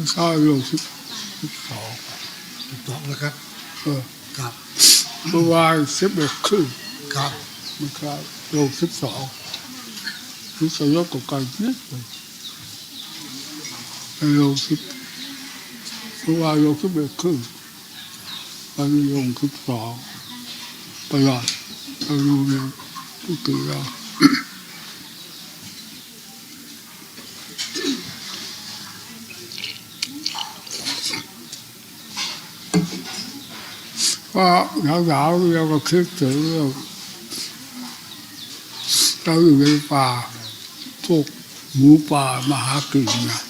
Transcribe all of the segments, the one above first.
มื่อเช้าลงสิบสิบสองถูกต้องนะครับ เออครับเมื่อวานสิบเอ็ดครึ่งครับเมื่อเช้าลงสิบสองรู้สึกว่ากับการนิดหนึ่งไปลงสิบเมื่อวานลงสิบเอ็ดครึ่งวันนี้ลงสิบสองประหลาดเราดูในทุกตัวเรา ก็หนาวๆเราก็คิดถึงเรื่องเราอยู่ในป่าพวกหมูป่ามาหากินนะ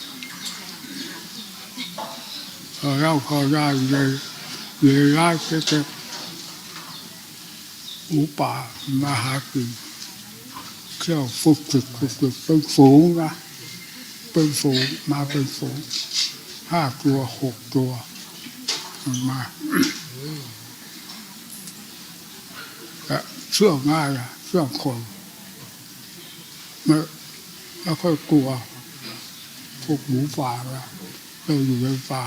พอเราพอได้ในในร้านก็จหมูป่ามาหากินเที่ยวฝึกฝึกฝึกฝึกเป็นฝูงนะเป็นฝูงมาเป็นฝูงห้าตัวหกตัวมาก็เชื่องง่ายอะเชื่องคนไม่ไม่ค่อยกลัวพวกหมูป่าละเราอยู่ในป่า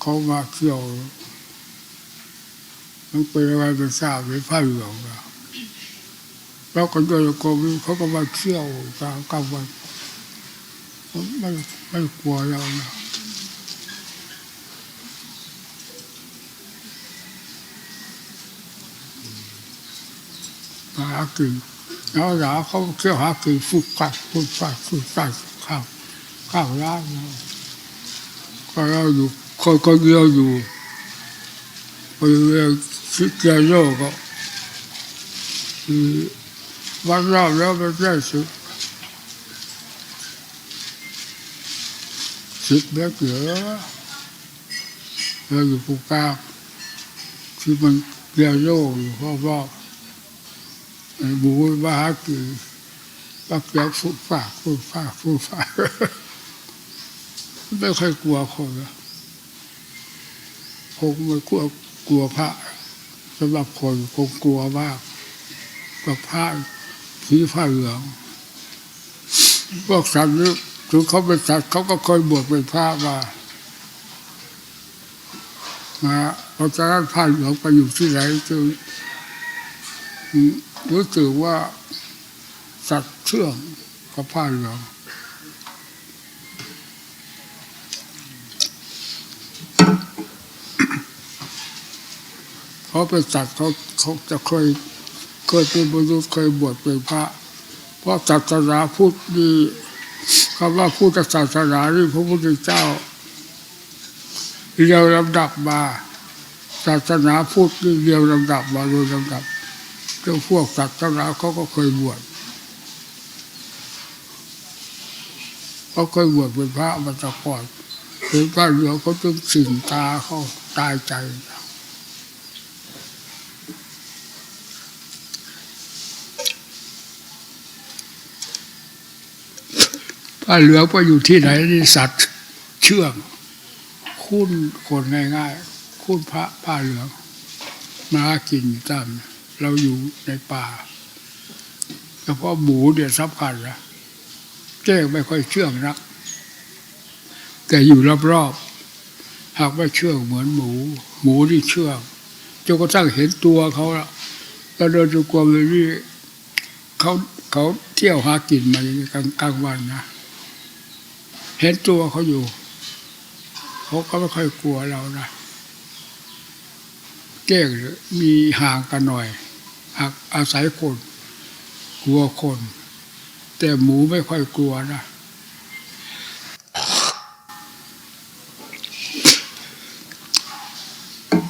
เขามาเที่ยวมันเป็นอะไรเป็นทราบในผ้าเหลืองอะแล้วคนโดยกรมเขาก็มาเที่ยวกลางกลางวันไม่ไม่กลัวเรานะ หากินแล้วหลาเขาเที่ยวหากินฟุกฟัดฟุกฟัดฟุกฟัดข้าวข้าวร้านเราก็เราอยู่คนคนเดียวอยู่บริเวณซิเกโยก็วันรอบแล้วมันได้สิบสิบเมตรเหลือเราอยู่ปูกาที่มันเกียวโยกอยู่รอบๆ หมูบ้าคือปักยักฟุดฝาฟุดฝาฟุดฝาไม่ค่อยกลัวคนคงไม่กลัวกลัวพระสำหรับคนคงกลัวมากกับพระผีผ้าเหลืองพวกสัตว์นี่ถึงเขาเป็นสัตว์เขาก็เคยบวชเป็นพระมามาเพราะฉะนั้นผ้าเหลืองไปอยู่ที่ไหนจึง รู้สึกว่าสัตว์เชื่องกับผ้าเหลืองเขาเป็นสัตว์เขาเขาจะเคยเคยเป็นมนุษย์เคยบวชเป็นพระ เพราะศาสนาพุทธนี่คำว่าพุทธศาสนานี่พระพุทธเจ้าเรียวลำดับมาศาสนาพุทธนี่เรียวลำดับมาโดยลำดับ เจ้าพวกศาสนาเขาก็เคยบวชเขาเคยบวชเป็นพระมาตะกอนเป็นพระเหลือเขาจึงสิ่งตาเขาตายใจพระเหลืองไปอยู่ที่ไหนนี่สัตว์เชื่องคุ้นคนง่ายๆ คุ้นพระผ้าเหลืองมากินตามเเราอยู่ในป่าเฉพาะหมูเดี๋ยวสำคัญนะเจ้ไม่ค่อยเชื่องนัก แต่อยู่รอบๆหากไม่เชื่องเหมือนหมู หมูที่เชื่องจนกระทั่งเห็นตัวเขาแล้วแล้วเดินจงกรมเลยนี่เขาเขาเที่ยวหากินมาอย่างนี้กลางกลางวันนะเห็นตัวเขาอยู่เขาก็ไม่ค่อยกลัวเรานะเก้งมีห่างกันหน่อย อาอาศัยคน กลัวคน แต่หมูไม่ค่อยกลัวนะ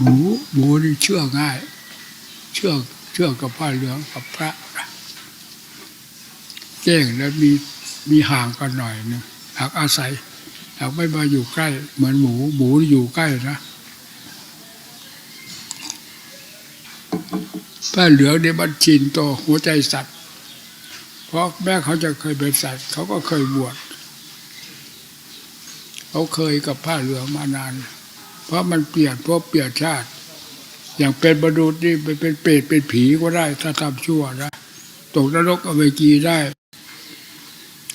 หมูหมูนี่เชื่อง่าย เชื่อเชื่อกับผ้าเหลืองกับพระนะเก้งแล้วมีมีห่างกันหน่อยนึงหากอาศัยหากไม่มาอยู่ใกล้ เหมือนหมู หมูอยู่ใกล้นะ ผ้าเหลืองเนี่ยมันชินต่อหัวใจสัตว์ เพราะแม่เขาจะเคยเป็นสัตว์เขาก็เคยบวชเขาเคยกับผ้าเหลืองมานาน เพราะมันเปลี่ยนเพราะเปลี่ยนชาติ อย่างเป็นมนุษย์นี่เป็นเปรตเป็นผีก็ได้ถ้าทำชั่วนะตกนรกอเวจีได้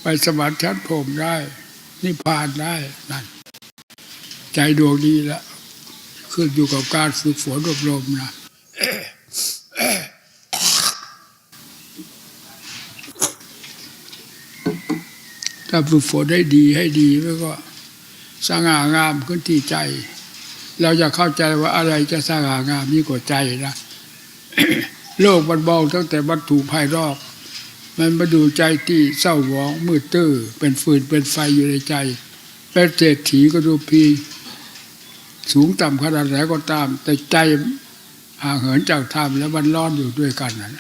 ไปสวรรค์ชั้นพรมได้ นิพพานได้นั่นใจดวงนี้ละขึ้นอยู่กับการฝึกฝนอบรมนะ ถ้าฝึกฝนได้ดีให้ดีแล้วก็สง่างามขึ้นที่ใจ เราจะเข้าใจว่าอะไรจะสง่างามยิ่งกว่าใจนะโลกมันเบาตั้งแต่วัตถุภายนอก มันมาดูใจที่เศร้าหมองมืดตื้อเป็นฟืนเป็นไฟอยู่ในใจ เป็นเศรษฐีก็ดูพี สูงต่ำขนาดไหนก็ตาม แต่ใจ ห่างเหินจากธรรมแล้วมันร้อนอยู่ด้วยกันนะ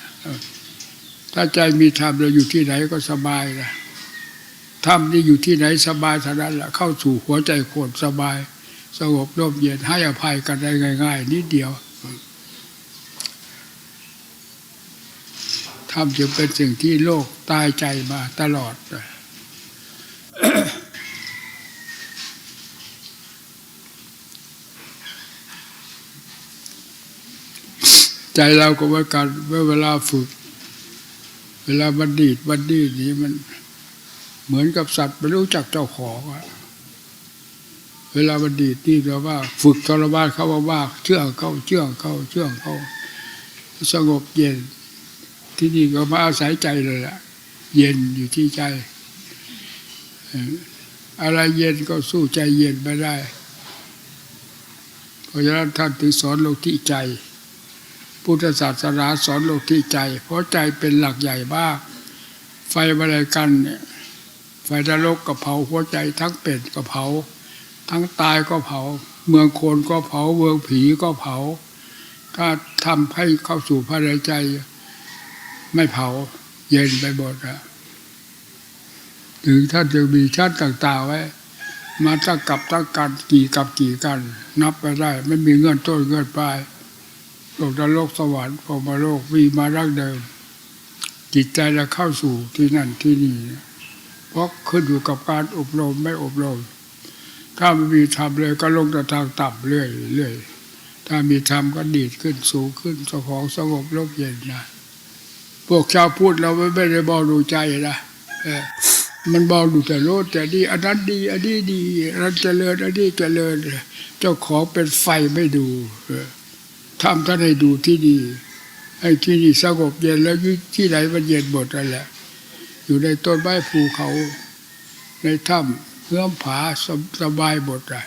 ถ้าใจมีธรรมเราอยู่ที่ไหนก็สบายนะธรรมที่อยู่ที่ไหนสบายเท่านั้นแหละเข้าสู่หัวใจโคนสบาย สงบร่มเย็นให้อภัยกันได้ง่าย ๆ นิดเดียวธรรมจึงเป็นสิ่งที่โลกตายใจมาตลอด ใจเราก็ว่าการเมื่อเวลาฝึก เวลาบันดีดบันดีดนี้มันเหมือนกับสัตว์ไม่รู้จักเจ้าของอะเวลาบันดีดนี่เราว่า ฝึกทรมานเขาว่าว่าเชื่องเข้าเชื่องเข้าเชื่องเข้าสงบเย็น ที่นี่ก็มาอาศัยใจเลยละเย็นอยู่ที่ใจ อะไรเย็นก็สู้ใจเย็นไม่ได้ เพราะฉะนั้นท่านถึงสอนเราที่ใจ พุทธศาสนาสอนโลกที่ใจ เพราะใจเป็นหลักใหญ่มาไฟอะไรกันเนี่ยไฟนรกก็เผาหัวใจทั้งเป็ดก็เผา ทั้งตายก็เผา เมืองโคนก็เผาเมืองผีก็เผา ถ้าทำให้เข้าสู่ภายในใจ ไม่เผา เย็นไปหมดอะถึงท่านจะมีชาติต่างๆไว้ มาตั้งกับตั้งกันกี่กับกี่กัน นับไปได้ ไม่มีเงื่อนต้นเงื่อนปลาย โลกนรกสวรรค์พรมโลกมีมารักเดิม จิตใจเราเข้าสู่ที่นั่นที่นี่ เพราะขึ้นอยู่กับการอบรมไม่อบรม ถ้าไม่มีธรรมเลยก็ลงแต่ทางต่ำเรื่อยเรื่อยถ้ามีธรรมก็ดีดขึ้นสูงขึ้นสของสงบร่มเย็นนะพวกชาวพูดเราไม่ได้บอกดูใจนะมันบอกดูแต่โลดแต่ดีอันนั้นดี อันนี้ดีอันนั้นเจริญอันนี้เจริญ เจ้าของเป็นไฟไม่ดูเอ ทำท่านให้ดูที่ดีให้ที่นี่สงบเย็นแล้วที่ไหนมันเย็นหมดนั่นแหละ อยู่ในต้นไม้ภูเขาในถ้ำเงื่อมผาสบสบายหมดอะ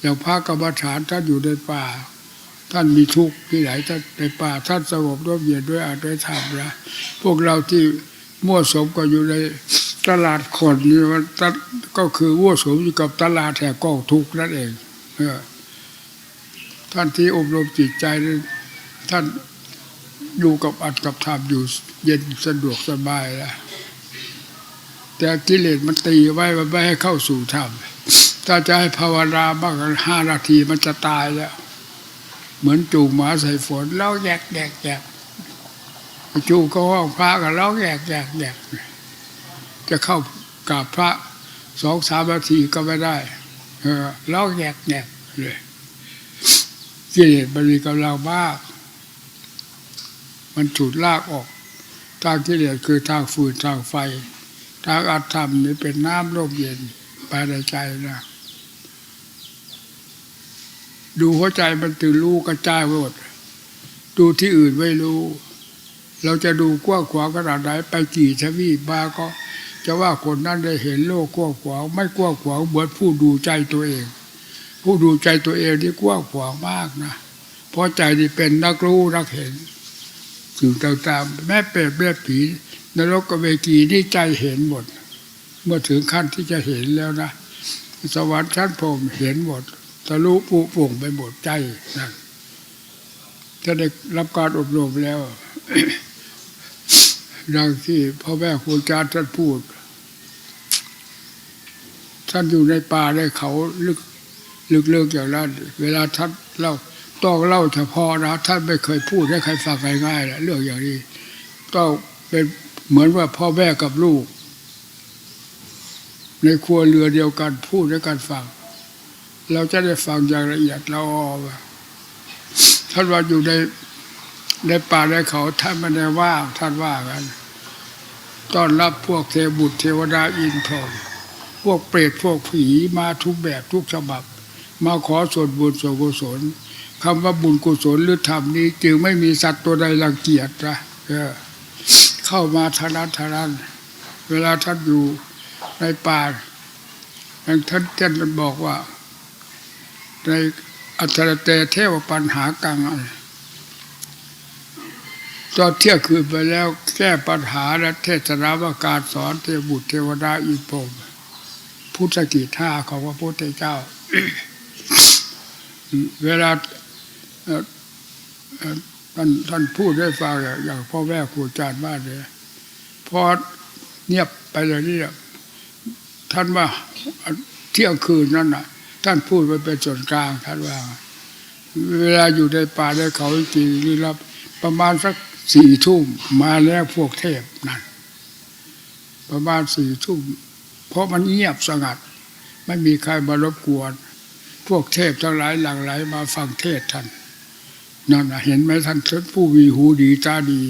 อย่างพระกรรมฐานท่านอยู่ในป่า ท่านมีทุกข์ที่ไหนท่านในป่าท่านสงบร่มเย็นด้วยอาด้วยธรรมนะพวกเราที่มั่วสมก็อยู่ในตลาดคนนี่มันก็คือมั่วสมอยู่กับตลาดแห่งกองทุกข์นั่นเองเออ ท่านที่อบรมจิตใจท่านอยู่กับอัดกับธรรมอยู่เย็นสะดวกสบายแล้วแต่กิเลสมันตีไว้มันไม่ให้เข้าสู่ธรรมถ้าจะให้ภาวนาบ้างห้านาทีมันจะตายแล้ว เหมือนจูงหมาใส่ฝนแล้วแยกแยกแยกจูงก็ห้องพระกันแล้วแยกแยกแยกจะเข้ากราบพระสองสามนาทีก็ไม่ได้ เออแล้วแยกแยกเลย กิเลสมันมีกำลังมาก มันฉุดลากออก ทางกิเลสคือทางฟืนทางไฟ ทางอัตธรรมนี่เป็นน้ำร่มเย็นภายในใจนะดูหัวใจมันตื่นรู้กระจายไปหมด ดูที่อื่นไม่รู้ เราจะดูกว้างขวางขนาดไหนไปกี่ทวีปมาก็ จะว่าคนนั้นได้เห็นโลกกว้างขวางไม่กว้างขวางเหมือนผู้ดูใจตัวเอง ผู้ดูใจตัวเองนี่กว้างขวางมากนะเพราะใจนี่เป็นนักรู้นักเห็นสิ่งต่างๆแม้เปรตแม่ผีนรกกบเวกีนี่ใจเห็นหมด เมื่อถึงขั้นที่จะเห็นแล้วนะสวรรค์ชั้นพรมเห็นหมดทะลุปุโป่งไปหมดใจนะจะได้รับการอบรมแล้วดังที่พ่อแม่ครูอาจารย์ท่านพูดท่านอยู่ในป่าในเขาลึก ลึกๆอย่างนั้นเวลาท่านเล่าต้องเล่าเฉพาะนะท่านไม่เคยพูดให้ใครฟังง่ายๆนะเรื่องอย่างนี้ ต้องเป็นเหมือนว่าพ่อแม่กับลูก ในครัวเรือเดียวกันพูดด้วยกันฟัง เราจะได้ฟังอย่างละเอียดเราออท่านว่าอยู่ในในป่าในเขาท่านไม่ได้ว่าท่านว่ากันต้อนรับพวกเทบุตรเทวดาอินทร์พรหมพวกเปรตพวกผีมาทุกแบบทุกฉบับ มาขอส่วนบุญส่วนกุศลคำว่าบุญกุศลหรือธรรมนี้ จึงไม่มีสัตว์ตัวใดรังเกียจนะเข้ามาทานั้นทานั้นเวลาท่านอยู่ในป่าอย่างท่านท่นบอกว่า ในอัตรเตเทวปัญหากังอะไรตอนเที่ยงคืนไปแล้วแก้ปัญหาและเทศนาว่าการสอนเทวบุตรเทวดาอินพรหมพุทธกิจท่าของพระพุทธเจ้า เวลาท่านท่านพูดให้ฟังอย่างอย่างพ่อแม่ครูอาจารย์บ้านเลยพอเงียบไปเลยนี่ท่านว่าเที่ยงคืนนั่นน่ะ ท่านพูดไปเป็นส่วนกลางท่านว่า เวลาอยู่ในป่าในเขาจริงๆนี่รับ ประมาณสักสี่ทุ่มมาแล้วพวกเทพนั่นประมาณสี่ทุ่มเพราะมันเงียบสงัด ไม่มีใครมารบกวน พวกเทพทั้งหลายหลั่งไหลมาฟังเทศท่านนั่นเห็นไหมท่านผู้มีหูดีตาดี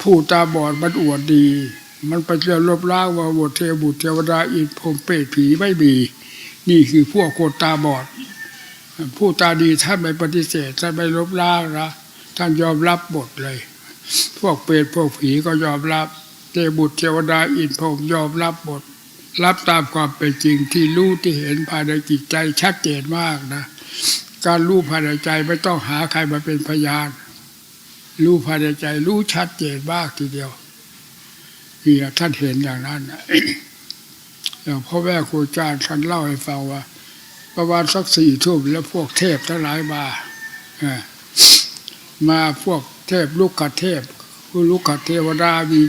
ผู้ตาบอดมันอวดดี มันไปเจอลบล้างว่าบทเทบุตรเทวดาอินพรมเปรตผีไม่มี นี่คือพวกโคตาบอด ผู้ตาดีท่านไม่ปฏิเสธท่านไม่ลบล้างนะท่านยอมรับบทเลย พวกเปรตพวกผีก็ยอมรับ เทบุตรเทวดาอินพรมยอมรับบท รับตามความเป็นจริงที่รู้ที่เห็นภายในจิตใจชัดเจนมากนะ การรู้ภายในใจไม่ต้องหาใครมาเป็นพยานรู้ภายในใจรู้ชัดเจนมากทีเดียวนี่ท่านเห็นอย่างนั้นนะอย่างพ่อแม่ครูอาจารย์ท่านเล่าให้ฟังว่า ประมาณสักสี่ทุ่มแล้วพวกเทพทั้งหลายมามาพวกเทพลูกขเทพผู้ลูกขเทวดามี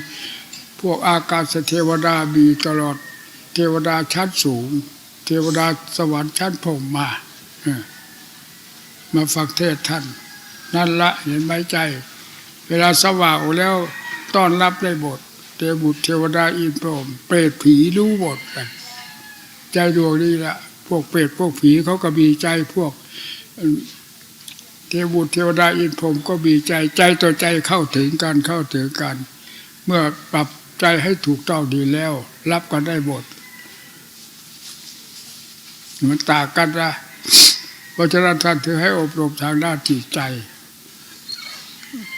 พวกอากาศเทวดามีตลอด เทวดาชั้นสูง เทวดาสวรรค์ชั้นพรมมามาฟังเทศท่าน นั่นละเห็นไหมใจ เวลาสว่างแล้วต้อนรับได้บทเทวบุตรเทวดาอินพรมเปรตผีรู้บทกันใจดวงนี้ละพวกเปรตพวกผีเขาก็มีใจพวกเทวบุตรเทวดาอินพรมก็มีใจใจต่อใจเข้าถึงกันเข้าถึงกัน เมื่อปรับใจให้ถูกต้องดีแล้ว รับกันได้หมด มันต่างกันนะเพราะฉะนั้นท่านถึงให้อบรมทางด้านจิตใจ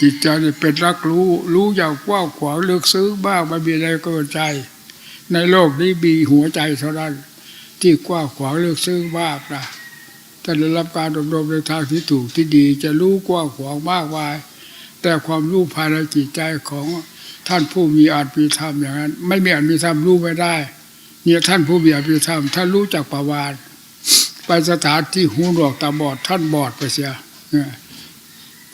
จิตใจเนี่ยเป็นรักรู้ รู้อย่างกว้างขวางลึกซึ้งบ้างไม่มีอะไรเกินใจ ในโลกนี้มีหัวใจเท่านั้นที่กว้างขวางลึกซึ้งมากนะถ้าได้รับการอบรมในทางที่ถูกที่ดี จะรู้กว้างขวางมากมาย แต่ความรู้ภายในจิตใจของท่านผู้มีอาจมีธรรมอย่างนั้น ไม่มีอาจมีธรรมรู้ไม่ได้ เนี่ยท่านผู้มีอาจมีธรรมท่านรู้จักประวาน ไปสถานที่หูหนวกตาบอดท่านบอดไปเสีย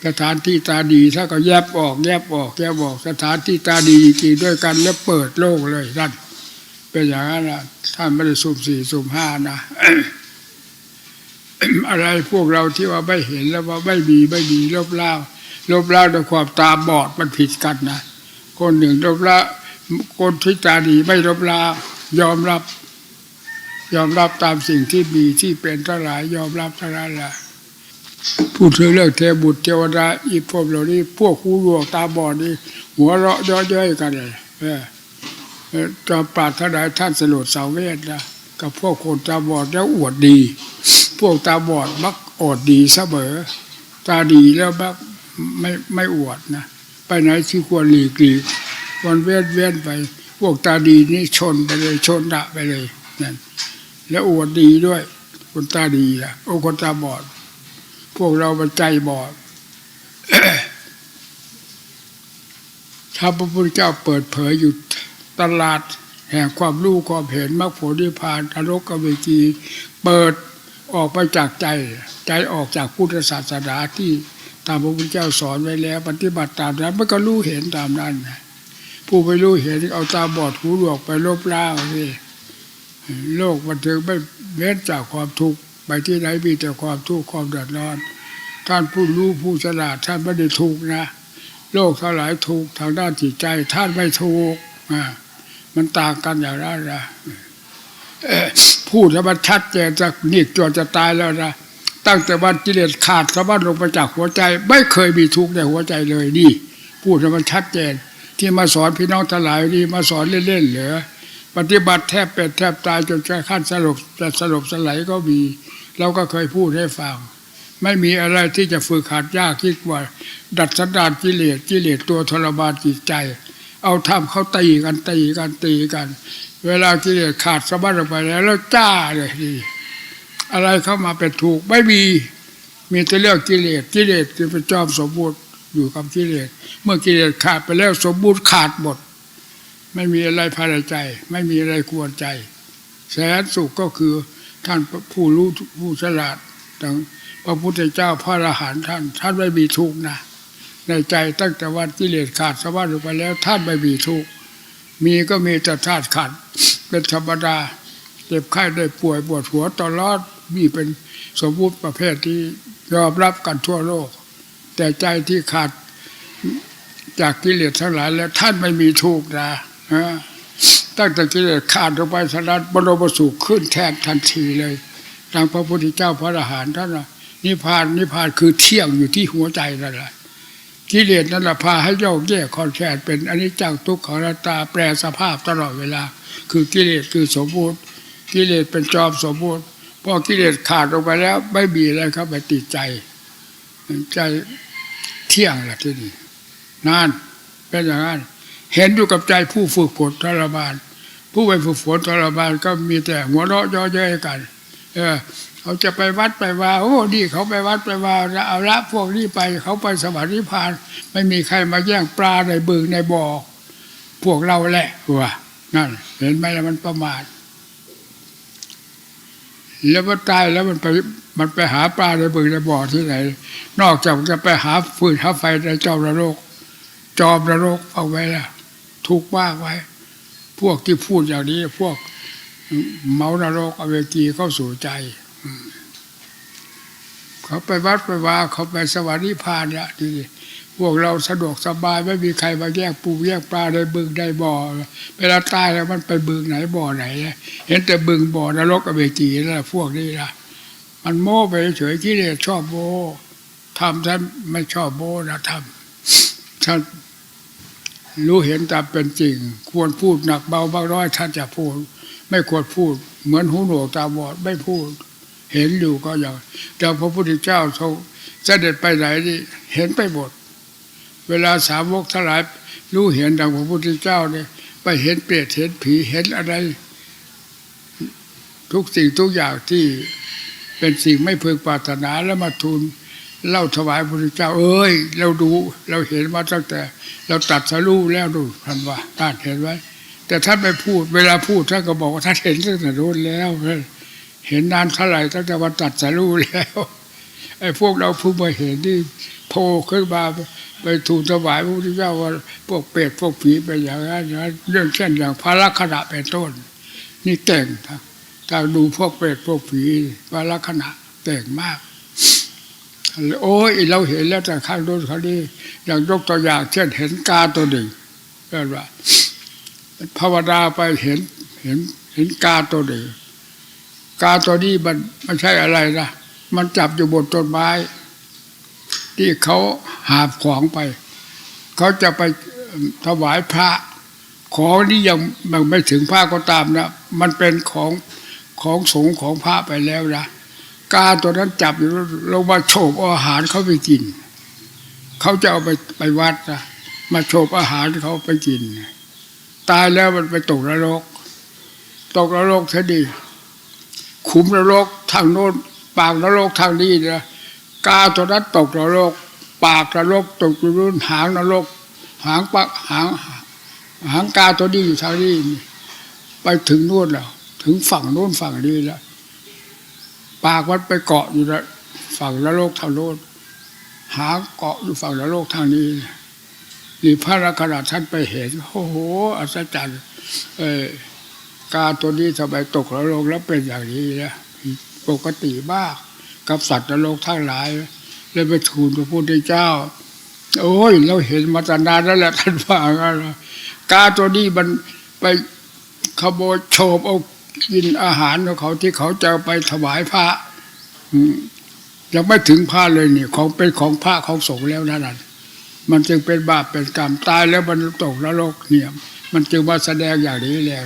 สถานที่ตาดีถ้าก็แยบออก แยบออกแยบออกสถานที่ตาดีจริงๆด้วยกันแล้วเปิดโลกเลยท่านเป็นอย่างนั้นนะท่านไม่ได้สุ่มสี่สุ่มห้านะอะไรพวกเราที่ว่าไม่เห็นแล้วว่าไม่มีไม่มีลบเล่าลบเล่าด้วยความตาบอดมันผิดกันนะคนหนึ่งลบเล่าคนที่ตาดีไม่ลบเล่ายอมรับ ยอมรับตามสิ่งที่มีที่เป็นทั้งหลายยอมรับทั้งนั้นแหละพูดถึงเรื่องเทวบุตรเทวดาอีพวกเหล่านี้พวกหูหลวงตาบอดนี่หัวเราะเย่อเย้ยกันเลยเออจอมปราดเท่าไหร่ท่านสลดเสาเวทนะกับพวกคนตาบอดแล้วอวดดี พวกตาบอดมักอดดีเสมอตาดีแล้วมักไม่ไม่อวดนะไปไหนที่ควรหลีกหลีกวันเว้นเว้นไป พวกตาดีนี่ชนไปเลยชนดะไปเลยนั่น แล้วอวดดีด้วย คนตาดีล่ะ โอ้คนตาบอด พวกเรามันใจบอดถ้าพระพุทธเจ้าเปิดเผยอยู่ตลาด แห่งความรู้ความเห็นมรรคผลนิพพานนรกกเวจีเปิดออกไปจากใจ ใจออกจากพุทธศาสนาที่ตามพระพุทธเจ้าสอนไว้แล้ว ปฏิบัติตามนั้นมันก็รู้เห็นตามนั้นผู้ไม่รู้เห็นเอาตาบอดหูหลวกไปลบล้างสิ โลกมันถึงไม่เว้นจากความทุกข์ไปที่ไหนมีแต่ความทุกข์ความเดือดร้อน ท่านผู้รู้ผู้ฉลาดท่านไม่ได้ถูกนะ โลกทั้งหลายถูกทางด้านจิตใจท่านไม่ถูกอ่ามันต่างกันอย่างนั้นนะเอ่อพูดให้มันชัดเจนจะนี่จนจะตายแล้วนะตั้งแต่วันกิเลสขาดสะบั้นลงไปจากหัวใจ ไม่เคยมีทุกข์ในหัวใจเลยนี่ พูดให้มันชัดเจน ที่มาสอนพี่น้องทั้งหลายนี่มาสอนเล่นๆเหรอ ปฏิบัติแทบเป็นแทบตายจนจะขั้นสลบจะสลบสลายก็มีเราก็เคยพูดให้ฟังไม่มีอะไรที่จะฝึกหัดยากยิ่กว่า ดัดสันดานกิเลสกิเลสตัวทรมานจิตใจ เอาทำเขาตีกันตีกันตีกัน เวลากิเลสขาดสะบัดออกไปแล้วแล้วจ้าเลยทีอะไรเข้ามาเป็นถูกไม่มีมีแต่เรื่องกิเลสกิเลสจะเป็นจอมสมบูรณ์อยู่กับกิเลสเมื่อกิเลสขาดไปแล้วสมบูรณ์ขาดหมด ไม่มีอะไรภายในใจ ไม่มีอะไรควรใจ แสนสุขก็คือท่านผู้รู้ผู้ฉลาดดังพระพุทธเจ้าพระอรหันต์ท่าน ท่านไม่มีทุกข์นะในใจตั้งแต่วันกิเลสขาดสะบัดออกไปแล้ว ท่านไม่มีทุกข์มีก็มีแต่ธาตุขันเป็นธรรมดาเจ็บไข้ได้ป่วยปวดหัวตลอดมีเป็นสมมุติประเภทที่ยอมรับกันทั่วโลก แต่ใจที่ขาดจากกิเลสทั้งหลายแล้วท่านไม่มีทุกข์นะ ตั้งแต่กิเลสขาดออกไปสนัดบรมสุขขึ้นแทนทันทีเลยทางพระพุทธเจ้าพระอรหันต์ท่านว่านิพพานนิพพานคือเที่ยงอยู่ที่หัวใจนั่นแหละกิเลสนั่นแหละพาให้โยกแยกคอนแคนเป็นอันิจจังทุกขังอนัตาแปรสภาพตลอดเวลา คือกิเลสคือสมบูรณ์กิเลสเป็นจอมสมบูรณ์พอกิเลสขาดลงไปแล้ว ไม่มีอะไรเข้าไปติดใจ ใจเที่ยงแหละที่นี่นั่นเป็นอย่างนั้น เห็นอยู่กับใจผู้ฝึกฝนทรมาน ผู้ไปฝึกฝนทรมานก็มีแต่หัวเราะย่อเย้ยกัน เออเขาจะไปวัดไปว่าโอ้ดีเขาไปวัดไปว่าเอาละพวกนี้ไปเขาไปสวรรค์นิพพาน ไม่มีใครมาแย่งปลาในบึงในบ่อพวกเราแหละว่านั่น เห็นไหมแล้วมันประมาทแล้วมันตายแล้วมันไปมันไปหาปลาในบึงในบ่อที่ไหน นอกจากจะไปหาฟืนหาไฟในจอมนรกจอมนรกเอาไว้ละ ถูกว่าไว้ พวกที่พูดอย่างนี้ พวกเมานรกอเวกีเข้าสู่ใจเขาไปวัดไปว่าเขาไปสวรรค์นิพพานเนี่ยทีนี้พวกเราสะดวกสบายไม่มีใครมาแยกปูแยกปลาในบึงในบ่อเวลาตายแล้วมันไปบึงไหนบ่อไหน เห็นแต่บึงบ่อนรกอเวจีนั่นแหละพวกนี้ละมันโม้ไปเฉยกิเลสชอบโม้ทำท่านไม่ชอบโม้นะทำท่าน รู้เห็นตามเป็นจริง ควรพูดหนักเบาบางร้อยท่านจะพูด ไม่ควรพูด เหมือนหูหนวกตาบอดไม่พูด เห็นอยู่ก็อย่างแต่พระพุทธเจ้าทรงเสด็จไปไหนนี่เห็นไปหมดเวลาสาวกทั้งหลายรู้เห็นดังพระพุทธเจ้าเนี่ยไปเห็นเปรตเห็นผีเห็นอะไร ทุกสิ่งทุกอย่างที่เป็นสิ่งไม่พึงปรารถนาแล้วมาทูล เล่าถวายพระพุทธเจ้า เอ้ย เราดู เราเห็นมาตั้งแต่ เราตัดสรู้แล้วดูท่านว่าท่านเห็นไว้ แต่ท่านไม่พูด เวลาพูดท่านก็บอกว่าท่านเห็นตั้งแต่โน้นแล้ว เห็นนานเท่าไหร่ตั้งแต่วันตัดสรู้แล้วไอ้พวกเราเพิ่งมาเห็นที่โผล่ขึ้นมาไปทูลถวายพระพุทธเจ้าว่าพวกเปรตพวกผีไปอย่างนั้นเรื่องเช่นอย่างพระลักษณะเป็นต้น นี่เก่งครับถ้าดูพวกเปรตพวกผีพระลักษณะเก่งมาก โอ้ยเราเห็นแล้วแต่ข้างโน้นข้างนี้อย่างยกตัวอย่างเช่นเห็นกาตัวหนึ่งเรียกว่าภาวนาไปเห็นเห็นเห็นกาตัวหนึ่งกาตัวนี้มันไม่ใช่อะไรนะมันจับอยู่บนต้นไม้ ที่เขาหาบของไป เขาจะไปถวายพระ ของนี่ยังยังไม่ถึงพระก็ตามนะ มันเป็นของของสงของพระไปแล้วนะ กาตัวนั้นจับอยู่ลงมาโฉบอาหารเขาไปกิน เขาจะเอาไปไปวัดนะมาโฉบอาหารเขาไปกิน ตายแล้วมันไปตกนรก ตกนรกซะดี ขุมนรกทางโน้นปากนรกทางนี้นะกาตัวนั้นตกนรก ปากนรกตกอยู่นู้นหางนรก หางปากหางหางกาตัวนี้อยู่ทางนี้ไปถึงโน้นแล้ว ถึงฝั่งโน้นฝั่งนี้แล้ว ปากมันไปเกาะอยู่ด้วฝั่งนรกทางโน้นหาเกาะอยู่ฝั่งนรกทางนี้นี่พระราขณะท่านไปเห็นโอ้โหอัศจรรย์เออกาตัวนี้ทำไมตกนรกแล้วเป็นอย่างนี้นะปกติมากกับสัตว์นรกทั้งหลายเลยไปทูลพระพุทธเจ้า โอ้ย เราเห็นมาตนานแล้วแหละท่านว่างั้นกาตัวนี้มันไปขโมยโฉบเอา กินอาหารของเขาที่เขาจะไปถวายพระยังไม่ถึงพระเลยนี่ ของเป็นของพระของสงฆ์แล้วนั่นมันจึงเป็นบาปเป็นกรรมตายแล้วมันตกนรกเนี่ย มันจึงมาแสดงอย่างนี้แล้ว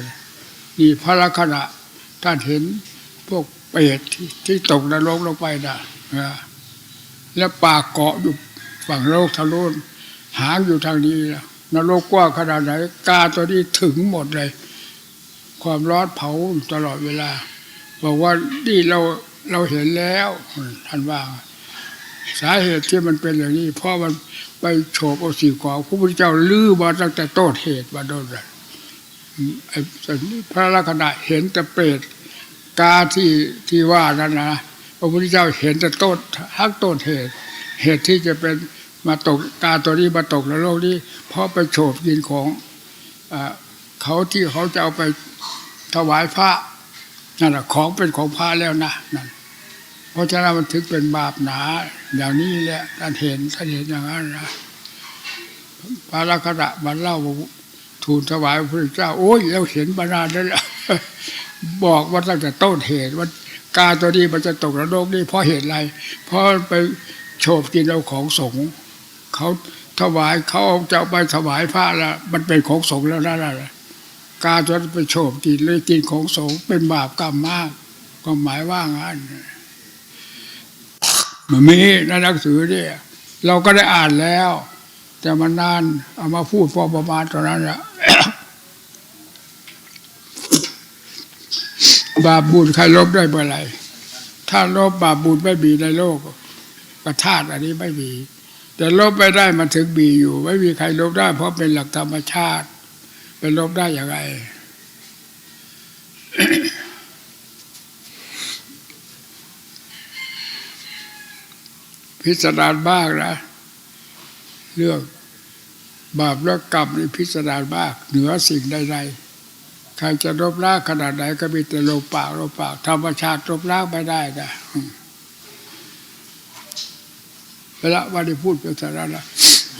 นี่พระลักษณะท่านเห็นพวกเปรตที่ที่ตกนรกลงไปนะแล้วปากเกาะอยู่ฝั่งโลกทะลุนหางอยู่ทางนี้นะนรกกว้างขนาดไหนกาตัวนี้ถึงหมดเลย ความร้อนเผาตลอดเวลา บอกว่านี่เราเราเห็นแล้วท่านว่า สาเหตุที่มันเป็นอย่างนี้ เพราะมันไปโฉบเอาสิ่งของพระพุทธเจ้าลื้อมาตั้งแต่ต้นเหตุมาโดนเลยไอ้ส่วนนี้พระลักษณะเห็นแต่เปรตกาที่ที่ว่านั้นนะพระพุทธเจ้าเห็นแต่ต้นทั้งต้นเหตุ เหตุที่จะเป็นมาตกกาตัวนี้มาตกในโลกนี้ เพราะไปโฉบกินของอา เขาที่เขาจะเอาไปถวายพระนั่นแหะของเป็นของพระแล้วนะนั่นเพราะฉะนั้นมันถึงเป็นบาปหนา อย่างนี้แหละท่านเห็นท่านเห็นอย่างนั้นนะพระลักษะมันเล่าทูลถวายพระเจ้า โอ้ยเราเห็นมานานแล้วล่ะบอกว่าตั้งแต่ต้นเหตุว่ากาตัวนี้มันจะตกนรกนี่เพราะเหตุอะไร เพราะไปโฉบกินเอาของสงฆ์เขาถวายเขาเอาจะไปถวายพระแล้วมันเป็นของสงฆ์แล้วนั่นแหละ กาตัวนไปโฉบกินเลยกินของสงเป็นบาปกรรมมากความหมายว่างั้นมันมีในหนังสือเนี่ยเราก็ได้อ่านแล้ว แต่มันนานเอามาพูดพอประมาณตอนนั้นแหละบาปบุญใครลบได้เมื่อไหร่ถ้าลบบาปบุญไม่มีในโลกประธาตุอันนี้ไม่มี แต่ลบไม่ได้มันถึงมีอยู่ ไม่มีใครลบได้เพราะเป็นหลักธรรมชาติ เป็นลบได้อย่างไร พิสดารมากนะเรื่องบาปและกรรมนี่พิสดารมากเหนือสิ่งใดๆใครจะลบล้างขนาดไหนก็มีแต่ลมปากลมปากธรรมชาติลบล้างไม่ได้นะเวลาวันนี้พูดไปสาระละ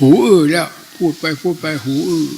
หูอื้อแล้ว พูดไปพูดไปหูอื้อ